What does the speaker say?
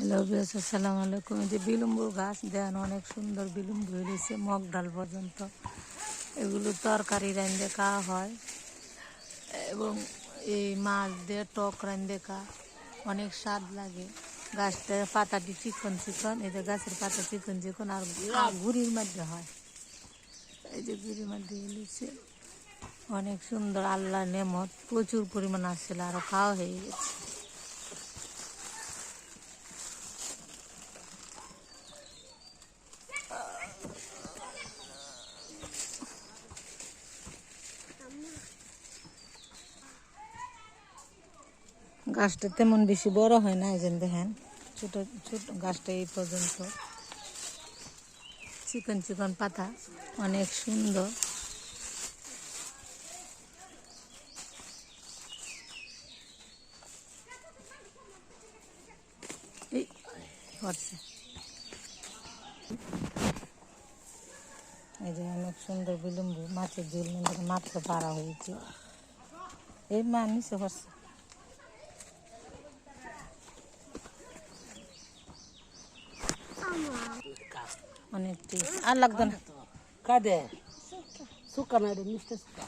Hello বিয়াস আসসালামু আলাইকুম। এই যে বিলম্বুর গাছ দেন অনেক সুন্দর বিলম্বু হয়েছে মগ ডাল পর্যন্ত। এগুলো তরকারি রান্ধে খাওয়া হয়, এবং এই মাছ দিয়ে, টক রান্ধে খা অনেক স্বাদ লাগে। গাছটা পাতাটি চিকন চিকন, এই যে গাছের পাতা চিকন চিকন, আর গুড়ির মধ্যে হয়। এই যে গুড়ির মধ্যে এলিছে অনেক সুন্দর আল্লাহ নেমত, প্রচুর পরিমাণ আসছিল আরও খাওয়া হয়ে গেছে। গাছটা তেমন বেশি বড় হয় না, এই দেখেন, ছোট ছোট গাছটা এই পর্যন্ত। চিকন চিকন পাতা, অনেক সুন্দর। এই যে অনেক সুন্দর বিলম্ব, মাছের ঝোল মধ্যে মাত্র পাড়া হয়েছে। এই মা, নিচে হচ্ছে अनेक चीज़ अलग दन। का सुका मैडम मिस्टर सुका